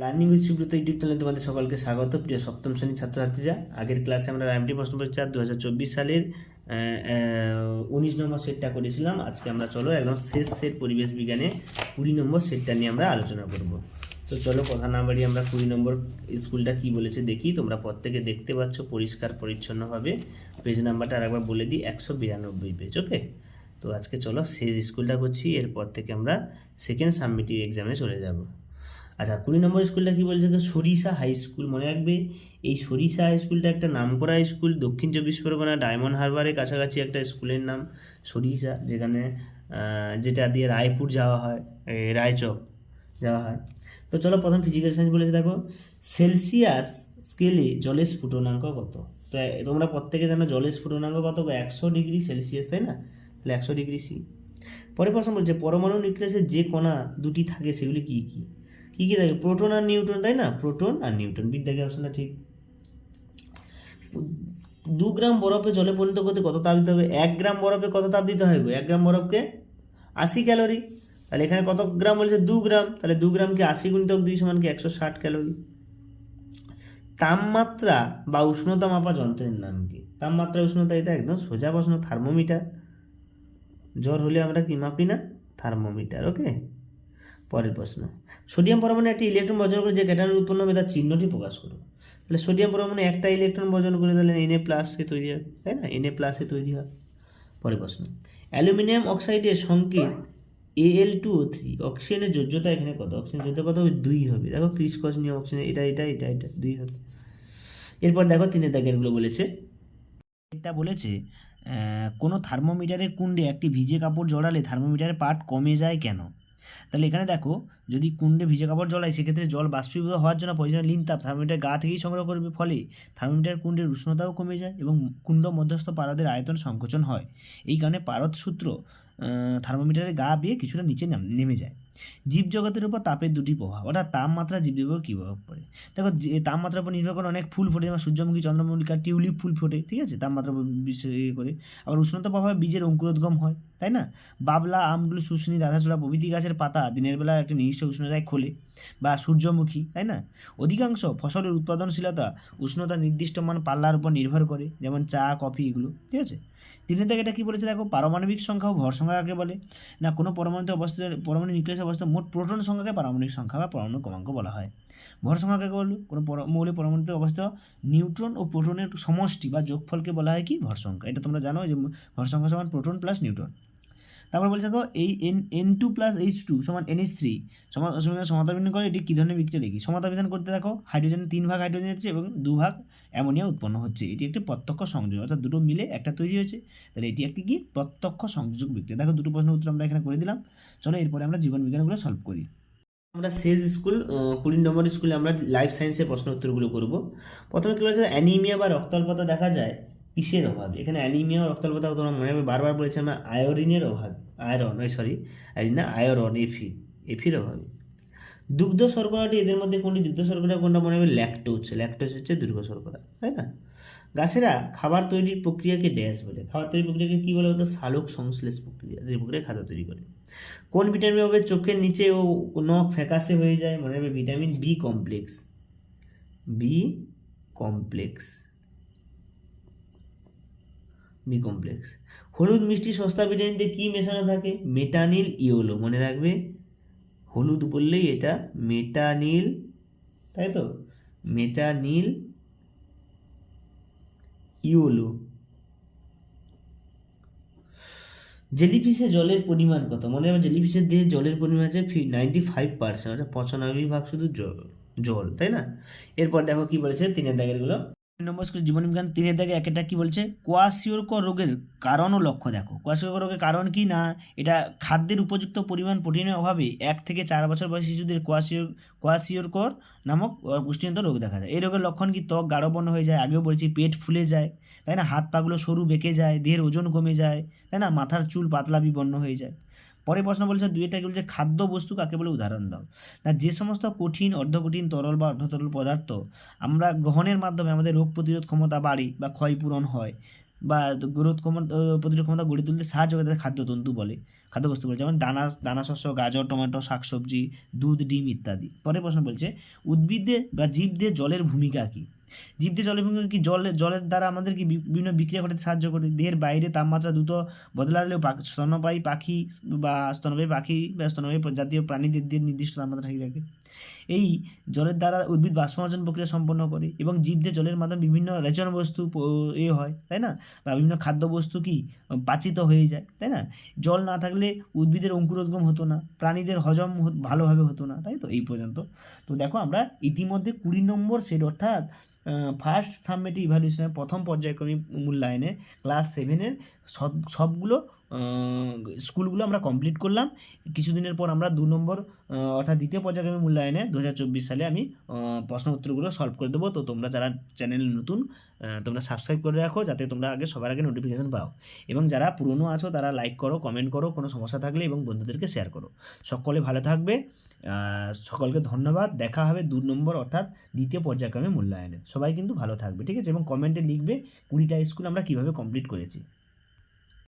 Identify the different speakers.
Speaker 1: Learning with Subrata YouTube চ্যানেলে তোমাদের সকলকে স্বাগত। প্রিয় সপ্তম শ্রেণির ছাত্রছাত্রীরা, আগের ক্লাসে আমরা রামটি প্রশ্ন পরীক্ষা দু হাজার চব্বিশ সালের উনিশ নম্বর সেটটা করেছিলাম। আজকে আমরা চলো একদম শেষ সেট পরিবেশ বিজ্ঞানে কুড়ি নম্বর সেটটা নিয়ে আমরা আলোচনা করব। তো চলো কথা না বাড়িয়ে আমরা কুড়ি নম্বর স্কুলটা কি বলেছে দেখি। তোমরা প্রত্যেকে দেখতে পাচ্ছ পরিষ্কার, পরিচ্ছন্নভাবে। পেজ নাম্বারটা আরেকবার বলে দিই, একশো বিরানব্বই পেজ ওকে তো আজকে চলো শেষ স্কুলটা করছি। এরপর থেকে আমরা সেকেন্ড সাবমিটিভ এক্সামে চলে যাব। আচ্ছা কুড়ি নম্বর স্কুলটা কি বলছে? সরিষা হাই স্কুল মনে রাখবে। এই সরিষা হাই স্কুলটা একটা নামকরা স্কুল। দক্ষিণ চব্বিশ পরগনা ডায়মন্ড হারবারের কাছাকাছি একটা স্কুলের নাম, সরিষা, যেখানে যেটা দিয়ে রায়পুর যাওয়া হয় রায়চক যাওয়া হয়। তো চলো প্রথম ফিজিক্যাল সায়েন্স বলেছে দেখো। সেলসিয়াস স্কেলে জলের স্ফুটনাঙ্ক কত? তো তোমরা প্রত্যেকে জানো জলের স্ফুটনাঙ্ক কত? একশো ডিগ্রি সেলসিয়াস, তাই না? তাহলে একশো ডিগ্রি সি পরে প্রশ্ন বলছে, পরমাণু নিউক্লিয়াসে যে কণা দুটি থাকে সেগুলি কি কি? কি কি থাকে? প্রোটন আর নিউট্রন, তাই না? প্রোটন আর নিউট্রন। বিদ্যাকে অপশনটা ঠিক। দু গ্রাম বরফে জলে পরিণত করতে কত তাপ দিতে হবে? এক গ্রাম বরফে কত তাপ দিতে হবে এক গ্রাম বরফকে আশি ক্যালোরি। তাহলে এখানে কত গ্রাম বলেছে? দু গ্রাম। তাহলে দু গ্রামকে আশি গুণিতক দুই সমান কি? একশো ষাট ক্যালোরি। তাপমাত্রা বা উষ্ণতা মাপা যন্ত্রের নাম কি? তাপমাত্রা, উষ্ণতা, এটা একদম সোজা প্রশ্ন। থার্মোমিটার। জ্বর হলে আমরা কি মাপি না? থার্মোমিটার ওকে পরের প্রশ্ন। সোডিয়াম পরমাণু একটি ইলেকট্রন বর্জন করে যে ক্যাটায়ন উৎপন্ন হবে তার চিহ্নটি প্রকাশ করো। তাহলে সোডিয়াম পরমাণু একটা ইলেকট্রন বর্জন করে তাহলে এনএ প্লাসে তৈরি হয়, তাই না? এনএ প্লাসে তৈরি হয়। পরের প্রশ্ন। অ্যালুমিনিয়াম অক্সাইডের সংকেত এ এল টু ও থ্রি অক্সিজেনের যোজ্যতা এখানে কত? অক্সিজেন যোজ্যতা কত? দুই হবে। দেখো ক্রিস কস নিয়ে অক্সিজেন, এটা এটা এটা এটা, দুই হবে। এরপর দেখো তিনের দাগেরগুলো বলেছে। এটা বলেছে কোনো থার্মোমিটারের কুণ্ডে একটি ভিজে কাপড় জড়ালে থার্মোমিটারের পাট কমে যায় কেন? তাহলে এখানে দেখো, যদি কুণ্ডে ভিজে কাপড় জলায় সেক্ষেত্রে জল বাষ্পীভূত হওয়ার জন্য প্রয়োজনীয় লিন তাপ থার্মোমিটার গা থেকেই সংগ্রহ করবে। ফলে থার্মোমিটার কুণ্ডের উষ্ণতাও কমে যায় এবং কুণ্ড মধ্যস্থ পারদের আয়তন সংকোচন হয়। এই কারণে পারদ সূত্র থার্মোমিটারের গা বেয়ে কিছুটা নিচে নেমে যায়। জীবজগতের উপর তাপের দুটি প্রভাব, অর্থাৎ তাপমাত্রা জীবের উপর কী প্রভাব পড়ে? দেখো, যে তাপমাত্রার উপর নির্ভর করে অনেক ফুল ফোটে, যেমন সূর্যমুখী, চন্দ্রমল্লিকা, টিউলিপ ফুল ফোটে, ঠিক আছে? তাপমাত্রা বিশেষ ইয়ে করে। আবার উষ্ণতা প্রভাবে বীজের অঙ্কুরোদ্গম হয়, তাই না? বাবলা, আমগুলো, শুষ্নি, রাধাচূড়া প্রভৃতি গাছের পাতা দিনের বেলা একটা নির্দিষ্ট উষ্ণতায় খোলে। বা সূর্যমুখী, তাই না? অধিকাংশ ফসলের উৎপাদনশীলতা উষ্ণতা নির্দিষ্ট মান পাল্লার উপর নির্ভর করে, যেমন চা, কফি এগুলো, ঠিক আছে? তিনের থেকে এটা কী বলেছে দেখো? পারমাণবিক সংখ্যা ও ভর সংখ্যা কাকে বলে? না, কোনো পরমাণুতে অবস্থিত, পরমাণু নিউক্লিয়াসে অবস্থিত মোট প্রোটন সংখ্যাকে পারমাণবিক সংখ্যা বা পরমাণু ক্রমাঙ্ক বলা হয়। ভর সংখ্যা কাকে বলবে কোনো মৌলের পরমাণুতে অবস্থিত নিউট্রন ও প্রোটনের সমষ্টি বা যোগফলকে বলা হয় কি? ভর সংখ্যা। এটা তোমরা জানো যে ভর সংখ্যা সমান প্রোটন প্লাস নিউট্রন। তারপর বলছে দেখো এই N N two plus H two সমান এন এইচ থ্রি সমাধান বিধান করে এটি কী ধরনের বিক্রিয়া দেখি সমাধান বিধান করতে দেখো হাইড্রোজেন তিন ভাগ হাইড্রোজেন হচ্ছে এবং দু ভাগ অ্যামোনিয়া উৎপন্ন হচ্ছে। এটি একটি প্রত্যক্ষ সংযোগ, অর্থাৎ দুটো মিলে একটা তৈরি হয়েছে। তাহলে এটি একটি কি? প্রত্যক্ষ সংযোগ বিক্রিয়া। দেখো দুটো প্রশ্নের উত্তর আমরা এখানে করে দিলাম। চলো এরপরে আমরা জীবন বিজ্ঞানগুলো সলভ করি। আমরা শেষ স্কুল কুড়ি নম্বর স্কুলে আমরা লাইফ সায়েন্সের প্রশ্ন উত্তরগুলো করব। প্রথমে কী বলেছে? অ্যানিমিয়া বা রক্তাল্পতা দেখা যায়। কিসের অভাব? এখানে অ্যানিমিয়া রক্তাল্পতা তোমরা মনে হবে, বারবার বলেছে আমরা আয়োরিনের অভাব, আয়রন, ওই সরি আয়োডিন না, আয়রন, এফি, এফির অভাবে। দুগ্ধ শর্করাটি এদের মধ্যে কোনটি? দুগ্ধ শর্করা কোনটা মনে হবে? ল্যাকটোজ ল্যাকটোজ হচ্ছে দুর্গ শর্করা, তাই না? গাছেরা খাবার তৈরির প্রক্রিয়াকে ড্যাশ বলে। খাবার তৈরির প্রক্রিয়াকে কী বলে? হতো সালোক সংশ্লেষ প্রক্রিয়া, যে প্রক্রিয়া খাদ্য তৈরি করে। কোন ভিটামিন হবে? চোখের নিচে ও নখ ফ্যাকাশে হয়ে যায়, মনে হবে vitamin B complex B complex B complex. হলুদ মিষ্টি সস্তা বিরিয়ানিতে কী মেশানো থাকে? মেটানিল ইওলো মনে রাখবে? হলুদ বললেই এটা মেটানিল, তাই তো? মেটানিল ইওলো জেলিফিশে জলের পরিমাণ কত? মনে হবে জেলিফিশের দেহে জলের পরিমাণ আছে নাইনটি ফাইভ পার্সেন্ট অর্থাৎ পঁচানব্বই ভাগ শুধু জল জল, তাই না? এরপর দেখো কি বলেছে তিনের দাগেরগুলো। নম্বর স্কুল জীবনবিজ্ঞান তিনের দাগে একটা কি বলছে? কোয়াশিওরকর রোগের কারণ ও লক্ষ্য দেখো। কোয়াশিওরকর রোগের কারণ কি? না এটা খাদ্যের উপযুক্ত পরিমাণ প্রোটিনের অভাবে এক থেকে চার বছর বয়সী শিশুদের কোয়াশিওর কোয়াশিওরকর নামক আহ, পুষ্টিজনিত রোগ দেখা যায়। এই রোগের লক্ষণ কি? ত্বক গাঢ় বর্ণ হয়ে যায় আগেও বলেছি পেট ফুলে যায় তাই না? হাত পাগুলো সরু বেঁকে যায় দেহের ওজন কমে যায় তাই না? মাথার চুল পাতলা বিবর্ণ হয়ে যায়। পরে প্রশ্ন বলেছে দুইটা কি বলছে, খাদ্য বস্তু কাকে বলে উদাহরণ দাও। না, যে সমস্ত কঠিন, অর্ধকঠিন তরল বা অর্ধতরল পদার্থ আমরা গ্রহণের মাধ্যমে আমাদের রোগ প্রতিরোধ ক্ষমতা বাড়ে বা ক্ষয়পূরণ হয় বা গ্রোথ ক্ষমতা প্রতিরোধ ক্ষমতা গড়ে তুলতে সাহায্য করে তাদের খাদ্যতন্তু বলে, খাদ্যবস্তু বলে, যেমন দানা দানা শস্য, গাজর, টমেটো, শাকসবজি, দুধ, ডিম ইত্যাদি। পরের প্রশ্ন বলছে, উদ্ভিদে বা জীবদের জলের ভূমিকা কী? জীবদের জলের ভূমিকা কি জলে, জলের দ্বারা আমাদের কি বিভিন্ন বিক্রিয়া ঘটাতে সাহায্য করে? দেহের বাইরে তাপমাত্রা দ্রুত বদলালেও পাখি স্তন্যপায়ী পাখি বা স্তন্যপায়ী পাখি বা স্তন্যপায়ী জাতীয় প্রাণীদের দিয়ে নির্দিষ্ট তাপমাত্রা ঠিক রাখে। এই জলের দ্বারা উদ্ভিদ বাষ্পমোচন প্রক্রিয়া সম্পন্ন করে এবং জীবদের জলের মাধ্যমে বিভিন্ন রেচন বস্তু এ হয়, তাই না? বা বিভিন্ন খাদ্যবস্তু কি পাচিত হয়ে যায়, তাই না? জল না থাকলে উদ্ভিদের অঙ্কুরোদ্গম হতো না, প্রাণীদের হজম ভালোভাবে হতো না, তাই তো? এই পর্যন্ত। তো দেখো আমরা ইতিমধ্যে কুড়ি নম্বর সেট, অর্থাৎ ফার্স্ট সাবমেটিভ ইভ্যালুয়েশনের প্রথম পর্যায়ক্রমিক মূল্যায়নে ক্লাস সেভেনের সব সবগুলো স্কুলগুলো আমরা কমপ্লিট করলাম। কিছুদিনের পর আমরা দু নম্বর অর্থাৎ দ্বিতীয় পর্যায়ক্রমিক মূল্যায়নে দু হাজার চব্বিশ সালে আমি প্রশ্ন উত্তরগুলো সলভ করে দেবো। তো তোমরা যারা চ্যানেল নতুন তোমরা সাবস্ক্রাইব করে রাখো যাতে তোমরা আগে সবার আগে নোটিফিকেশান পাও। এবং যারা পুরনো আছো, তারা লাইক করো কমেন্ট করো, কোনো সমস্যা থাকলে এবং বন্ধুদেরকে শেয়ার করো। সকলে ভালো থাকবে। সকলকে ধন্যবাদ। দেখা হবে দু নম্বর, অর্থাৎ দ্বিতীয় পর্যায়ক্রমে মূল্যায়নে। সবাই কিন্তু ভালো থাকবে, ঠিক আছে? এবং কমেন্টে লিখবে কুড়িটা স্কুল আমরা কীভাবে কমপ্লিট করেছি।